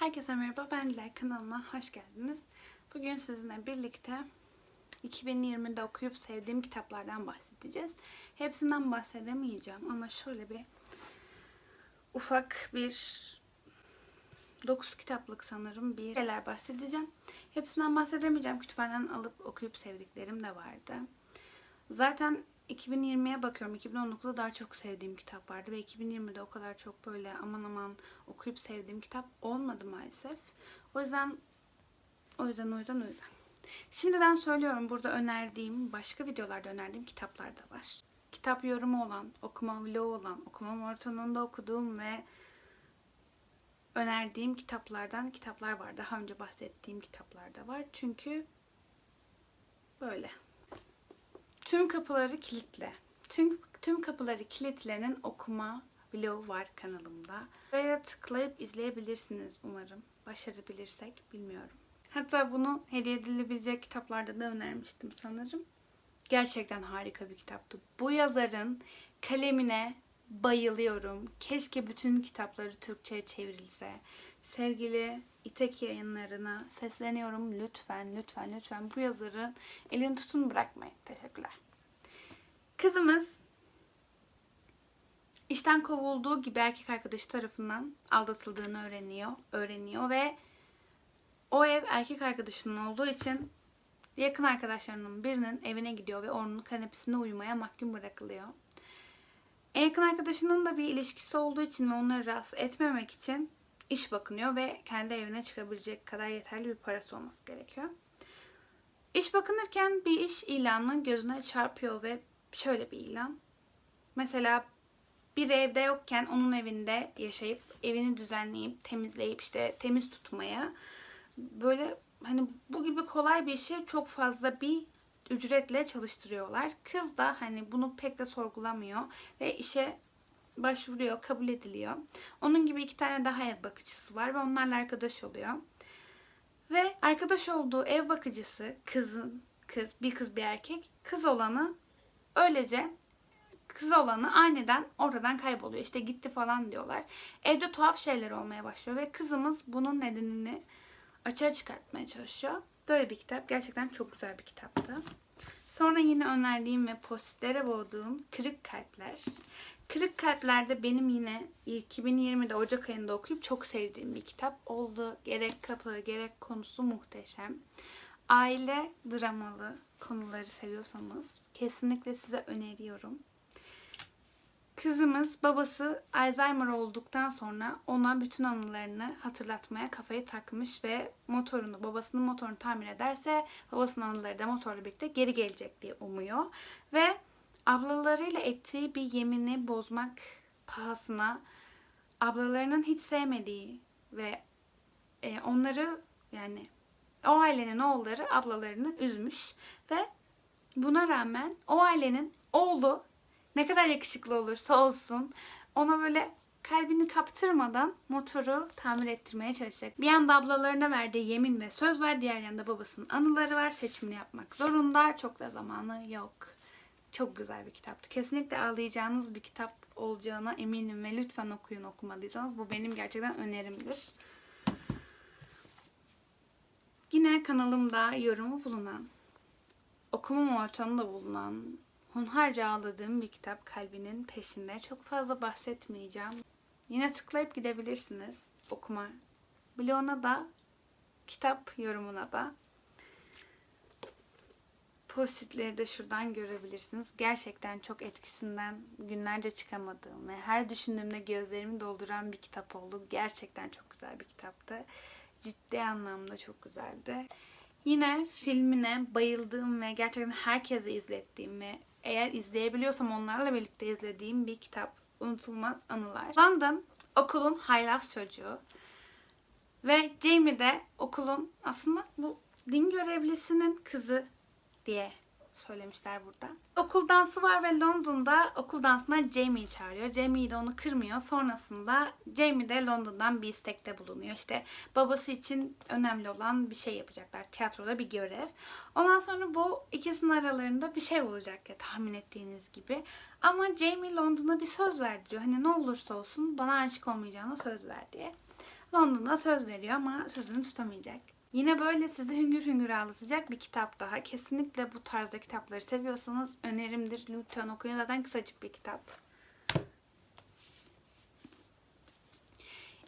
Herkese merhaba, ben Dilay. Kanalıma hoş geldiniz. Bugün sizinle birlikte 2020'de okuyup sevdiğim kitaplardan bahsedeceğiz. Hepsinden bahsedemeyeceğim ama şöyle bir ufak bir 9 kitaplık sanırım bir şeyler bahsedeceğim. Hepsinden bahsedemeyeceğim. Kütüphaneden alıp okuyup sevdiklerim de vardı. Zaten 2020'ye bakıyorum. 2019'da daha çok sevdiğim kitap vardı ve 2020'de o kadar çok böyle aman aman okuyup sevdiğim kitap olmadı maalesef. O yüzden o yüzden o yüzden o yüzden. Şimdiden söylüyorum burada önerdiğim, başka videolarda önerdiğim kitaplar da var. Kitap yorumu olan, okuma vlogu olan, okuma maratonunda okuduğum ve önerdiğim kitaplardan kitaplar var. Daha önce bahsettiğim kitaplar da var. Çünkü böyle. Tüm kapıları kilitle. Tüm, tüm kapıları kilitlenin okuma vlogu var kanalımda. Buraya tıklayıp izleyebilirsiniz umarım. Başarabilirsek bilmiyorum. Hatta bunu hediye edilebilecek kitaplarda da önermiştim sanırım. Gerçekten harika bir kitaptı. Bu yazarın kalemine bayılıyorum. Keşke bütün kitapları Türkçe'ye çevrilse. Sevgili İtek yayınlarına sesleniyorum. Lütfen, lütfen, lütfen bu yazarın elini tutun bırakmayın. Teşekkürler. Kızımız işten kovulduğu gibi erkek arkadaşı tarafından aldatıldığını öğreniyor. Öğreniyor ve o ev erkek arkadaşının olduğu için yakın arkadaşlarının birinin evine gidiyor ve onun kanepesinde uyumaya mahkum bırakılıyor. En yakın arkadaşının da bir ilişkisi olduğu için ve onları rahatsız etmemek için iş bakınıyor ve kendi evine çıkabilecek kadar yeterli bir parası olması gerekiyor. İş bakınırken bir iş ilanı gözüne çarpıyor ve şöyle bir ilan. Mesela bir evde yokken onun evinde yaşayıp evini düzenleyip temizleyip işte temiz tutmaya böyle hani bu gibi kolay bir işi çok fazla bir ücretle çalıştırıyorlar. Kız da hani bunu pek de sorgulamıyor ve işe başvuruyor, kabul ediliyor. Onun gibi iki tane daha ev bakıcısı var ve onlarla arkadaş oluyor. Ve arkadaş olduğu ev bakıcısı kızın kız, bir kız bir erkek. Kız olanı öylece kız olanı aniden oradan kayboluyor. İşte gitti falan diyorlar. Evde tuhaf şeyler olmaya başlıyor ve kızımız bunun nedenini açığa çıkartmaya çalışıyor. Böyle bir kitap. Gerçekten çok güzel bir kitaptı. Sonra yine önerdiğim ve postitlere boğduğum Kırık Kalpler. Kırık Kalpler'de benim yine 2020'de Ocak ayında okuyup çok sevdiğim bir kitap oldu. Gerek kapağı gerek konusu muhteşem. Aile dramalı konuları seviyorsanız kesinlikle size öneriyorum. Kızımız babası Alzheimer olduktan sonra ona bütün anılarını hatırlatmaya kafayı takmış ve motorunu, babasının motorunu tamir ederse babasının anıları da motorla birlikte geri gelecek diye umuyor. Ve ablalarıyla ettiği bir yemini bozmak pahasına ablalarının hiç sevmediği ve e, onları yani o ailenin oğulları ablalarını üzmüş ve buna rağmen o ailenin oğlu ne kadar yakışıklı olursa olsun ona böyle kalbini kaptırmadan motoru tamir ettirmeye çalışacak. Bir yanda ablalarına verdiği yemin ve söz var. Diğer yanda babasının anıları var. Seçimini yapmak zorunda. Çok da zamanı yok. Çok güzel bir kitaptı. Kesinlikle ağlayacağınız bir kitap olacağına eminim ve lütfen okuyun okumadıysanız. Bu benim gerçekten önerimdir. Yine kanalımda yorumu bulunan, okuma ortamında bulunan hunharca ağladığım bir kitap Kalbinin Peşinde. Çok fazla bahsetmeyeceğim. Yine tıklayıp gidebilirsiniz okuma bloğuna da kitap yorumuna da. Postitleri de şuradan görebilirsiniz. Gerçekten çok etkisinden günlerce çıkamadığım ve her düşündüğümde gözlerimi dolduran bir kitap oldu. Gerçekten çok güzel bir kitaptı. Ciddi anlamda çok güzeldi. Yine filmine bayıldığım ve gerçekten herkese izlettiğim ve eğer izleyebiliyorsam onlarla birlikte izlediğim bir kitap. Unutulmaz Anılar. London okulun haylaz çocuğu. Ve Jamie de okulun aslında bu din görevlisinin kızı diye söylemişler burada. Okul dansı var ve London'da okul dansına Jamie'yi çağırıyor. Jamie de onu kırmıyor. Sonrasında Jamie de London'dan bir istekte bulunuyor. İşte babası için önemli olan bir şey yapacaklar. Tiyatroda bir görev. Ondan sonra bu ikisinin aralarında bir şey olacak ya tahmin ettiğiniz gibi. Ama Jamie London'a bir söz verdi diyor. Hani ne olursa olsun bana aşık olmayacağına söz ver diye. London'a söz veriyor ama sözünü tutamayacak. Yine böyle sizi hüngür hüngür ağlatacak bir kitap daha. Kesinlikle bu tarzda kitapları seviyorsanız önerimdir. Lütfen okuyun. Zaten kısacık bir kitap.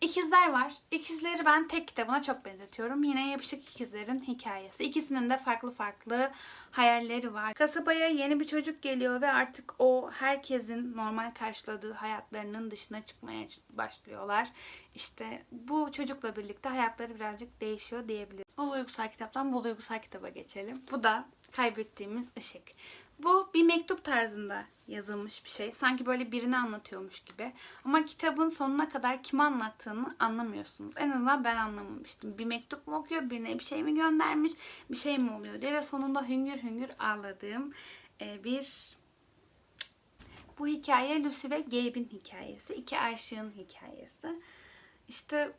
İkizler var. İkizleri ben tek kitabına çok benzetiyorum. Yine Yapışık İkizlerin hikayesi. İkisinin de farklı farklı hayalleri var. Kasabaya yeni bir çocuk geliyor ve artık o herkesin normal karşıladığı hayatlarının dışına çıkmaya başlıyorlar. İşte bu çocukla birlikte hayatları birazcık değişiyor diyebiliriz. O duygusal kitaptan bu duygusal kitaba geçelim. Bu da kaybettiğimiz ışık. Bu bir mektup tarzında yazılmış bir şey. Sanki böyle birini anlatıyormuş gibi. Ama kitabın sonuna kadar kime anlattığını anlamıyorsunuz. En azından ben anlamamıştım. Bir mektup mu okuyor, birine bir şey mi göndermiş, bir şey mi oluyor diye. Ve sonunda hüngür hüngür ağladığım e, bir... Bu hikaye Lucy ve Gabe'in hikayesi. İki aşığın hikayesi. İşte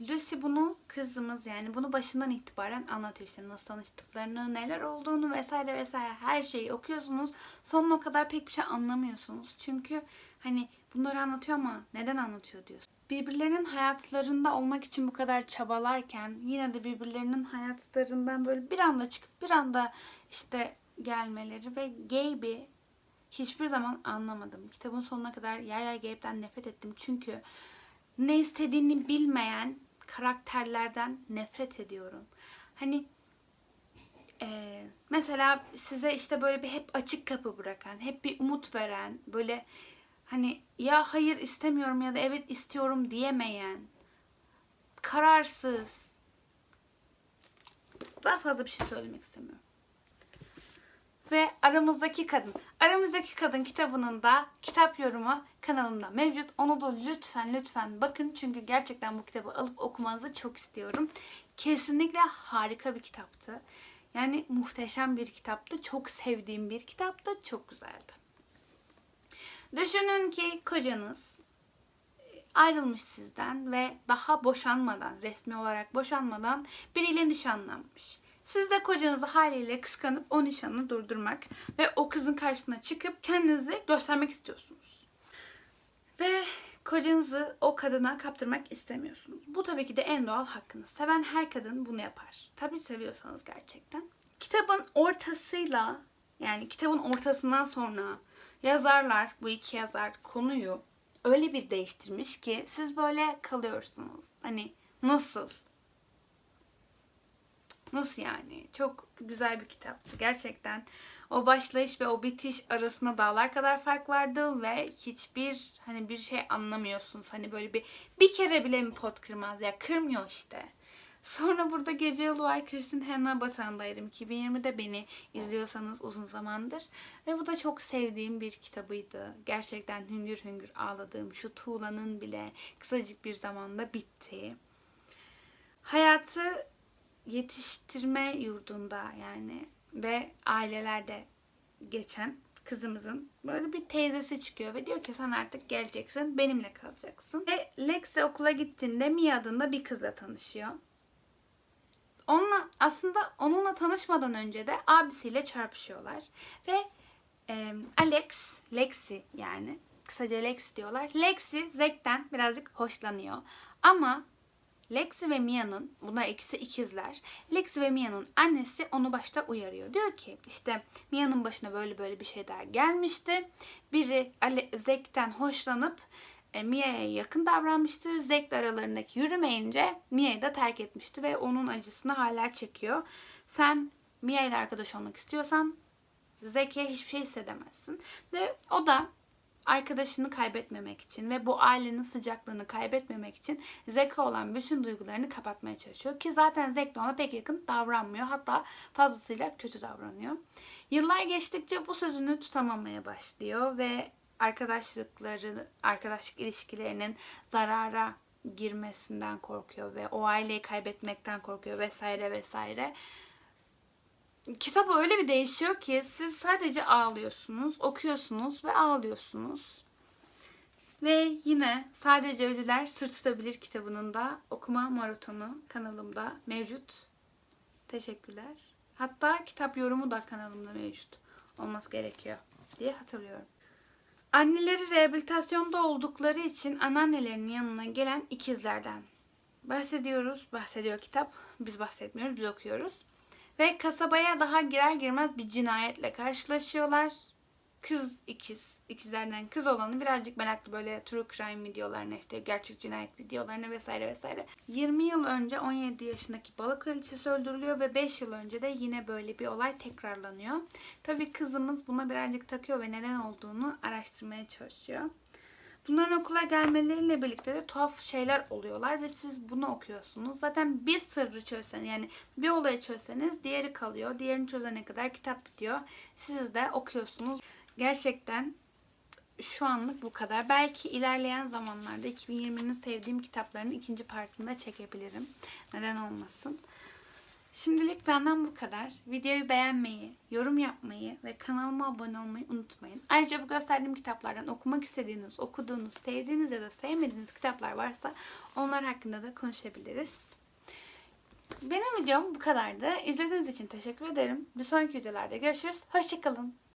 Lucy bunu kızımız yani bunu başından itibaren anlatıyor işte nasıl tanıştıklarını, neler olduğunu vesaire vesaire her şeyi okuyorsunuz. Sonuna kadar pek bir şey anlamıyorsunuz. Çünkü hani bunları anlatıyor ama neden anlatıyor diyorsun. Birbirlerinin hayatlarında olmak için bu kadar çabalarken yine de birbirlerinin hayatlarından böyle bir anda çıkıp bir anda işte gelmeleri ve Gabe'i hiçbir zaman anlamadım. Kitabın sonuna kadar yer yer Gabe'den nefret ettim. Çünkü ne istediğini bilmeyen karakterlerden nefret ediyorum. Hani e, mesela size işte böyle bir hep açık kapı bırakan, hep bir umut veren, böyle hani ya hayır istemiyorum ya da evet istiyorum diyemeyen, kararsız. Daha fazla bir şey söylemek istemiyorum ve Aramızdaki Kadın. Aramızdaki Kadın kitabının da kitap yorumu kanalımda mevcut. Onu da lütfen lütfen bakın çünkü gerçekten bu kitabı alıp okumanızı çok istiyorum. Kesinlikle harika bir kitaptı. Yani muhteşem bir kitaptı. Çok sevdiğim bir kitaptı. Çok güzeldi. Düşünün ki kocanız ayrılmış sizden ve daha boşanmadan, resmi olarak boşanmadan biriyle nişanlanmış. Siz de kocanızı haliyle kıskanıp o nişanı durdurmak ve o kızın karşısına çıkıp kendinizi göstermek istiyorsunuz. Ve kocanızı o kadına kaptırmak istemiyorsunuz. Bu tabii ki de en doğal hakkınız. Seven her kadın bunu yapar. Tabii seviyorsanız gerçekten. Kitabın ortasıyla yani kitabın ortasından sonra yazarlar, bu iki yazar konuyu öyle bir değiştirmiş ki siz böyle kalıyorsunuz. Hani nasıl? Nasıl yani? Çok güzel bir kitaptı. Gerçekten o başlayış ve o bitiş arasında dağlar kadar fark vardı ve hiçbir hani bir şey anlamıyorsunuz. Hani böyle bir bir kere bile mi pot kırmaz ya kırmıyor işte. Sonra burada Gece Yolu var. Kristin Hanna Batan'daydım. 2020'de beni izliyorsanız uzun zamandır. Ve bu da çok sevdiğim bir kitabıydı. Gerçekten hüngür hüngür ağladığım şu tuğlanın bile kısacık bir zamanda bitti. Hayatı yetiştirme yurdunda yani ve ailelerde geçen kızımızın böyle bir teyzesi çıkıyor ve diyor ki sen artık geleceksin benimle kalacaksın. Ve Lex'e okula gittiğinde Mia adında bir kızla tanışıyor. Onunla aslında onunla tanışmadan önce de abisiyle çarpışıyorlar. Ve e, Alex, Lexi yani kısaca Lexi diyorlar. Lexi Zack'ten birazcık hoşlanıyor. Ama Lexi ve Mia'nın, bunlar ikisi ikizler. Lexi ve Mia'nın annesi onu başta uyarıyor. Diyor ki işte Mia'nın başına böyle böyle bir şeyler gelmişti. Biri Zek'ten hoşlanıp e, Mia'ya yakın davranmıştı. Zek'le aralarındaki yürümeyince Mia'yı da terk etmişti ve onun acısını hala çekiyor. Sen Mia ile arkadaş olmak istiyorsan Zek'e hiçbir şey hissedemezsin. Ve o da arkadaşını kaybetmemek için ve bu ailenin sıcaklığını kaybetmemek için Zek'e olan bütün duygularını kapatmaya çalışıyor. Ki zaten Zek de ona pek yakın davranmıyor. Hatta fazlasıyla kötü davranıyor. Yıllar geçtikçe bu sözünü tutamamaya başlıyor ve arkadaşlıkları, arkadaşlık ilişkilerinin zarara girmesinden korkuyor ve o aileyi kaybetmekten korkuyor vesaire vesaire kitap öyle bir değişiyor ki siz sadece ağlıyorsunuz, okuyorsunuz ve ağlıyorsunuz. Ve yine Sadece Ölüler Sır Tutabilir kitabının da okuma maratonu kanalımda mevcut. Teşekkürler. Hatta kitap yorumu da kanalımda mevcut olması gerekiyor diye hatırlıyorum. Anneleri rehabilitasyonda oldukları için anneannelerinin yanına gelen ikizlerden bahsediyoruz. Bahsediyor kitap. Biz bahsetmiyoruz, biz okuyoruz. Ve kasabaya daha girer girmez bir cinayetle karşılaşıyorlar. Kız ikiz, ikizlerden kız olanı birazcık meraklı böyle true crime videolarına işte gerçek cinayet videolarına vesaire vesaire. 20 yıl önce 17 yaşındaki balık kraliçesi öldürülüyor ve 5 yıl önce de yine böyle bir olay tekrarlanıyor. Tabii kızımız buna birazcık takıyor ve neden olduğunu araştırmaya çalışıyor. Bunların okula gelmeleriyle birlikte de tuhaf şeyler oluyorlar ve siz bunu okuyorsunuz. Zaten bir sırrı çözseniz yani bir olayı çözseniz diğeri kalıyor. Diğerini çözene kadar kitap bitiyor. Siz de okuyorsunuz. Gerçekten şu anlık bu kadar. Belki ilerleyen zamanlarda 2020'nin sevdiğim kitaplarının ikinci partını da çekebilirim. Neden olmasın. Şimdilik benden bu kadar. Videoyu beğenmeyi, yorum yapmayı ve kanalıma abone olmayı unutmayın. Ayrıca bu gösterdiğim kitaplardan okumak istediğiniz, okuduğunuz, sevdiğiniz ya da sevmediğiniz kitaplar varsa onlar hakkında da konuşabiliriz. Benim videom bu kadardı. İzlediğiniz için teşekkür ederim. Bir sonraki videolarda görüşürüz. Hoşçakalın.